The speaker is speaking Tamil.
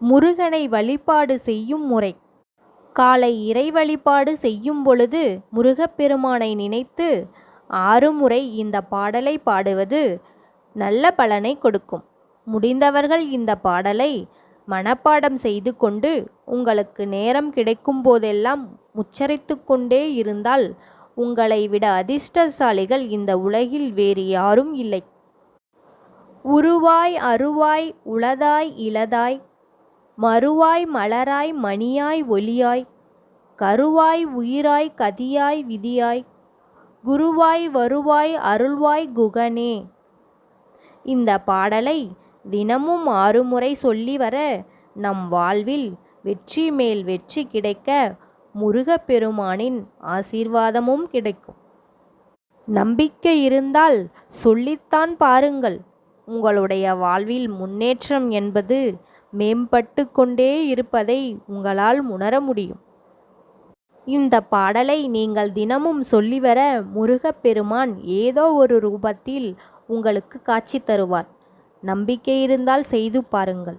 முருகனை வழிபாடு செய்யும் முறை. காலை இறை வழிபாடு செய்யும் பொழுது முருகப்பெருமானை நினைத்து ஆறு முறை இந்த பாடலை பாடுவது நல்ல பலனை கொடுக்கும். முடிந்தவர்கள் இந்த பாடலை மனப்பாடம் செய்து கொண்டு உங்களுக்கு நேரம் கிடைக்கும் போதெல்லாம் உச்சரித்து கொண்டே இருந்தால் உங்களை விட அதிர்ஷ்டசாலிகள் இந்த உலகில் வேறு யாரும் இல்லை. உருவாய் அருவாய் உளதாய் இளதாய் மறுவாய் மலராய் மணியாய் ஒளியாய் கருவாய் உயிராய் கதியாய் விதியாய் குருவாய் வருவாய் அருள்வாய் குகனே. இந்த பாடலை தினமும் ஆறு முறை சொல்லி வர நம் வாழ்வில் வெற்றி மேல் வெற்றி கிடைக்க முருகப்பெருமானின் ஆசீர்வாதமும் கிடைக்கும். நம்பிக்கை இருந்தால் சொல்லித்தான் பாருங்கள். உங்களுடைய வாழ்வில் முன்னேற்றம் என்பது மேம்பட்டு கொண்டே இருப்பதை உங்களால் உணர முடியும். இந்த பாடலை நீங்கள் தினமும் சொல்லிவர முருகப்பெருமான் ஏதோ ஒரு ரூபத்தில் உங்களுக்கு காட்சி தருவார். நம்பிக்கை இருந்தால் செய்து பாருங்கள்.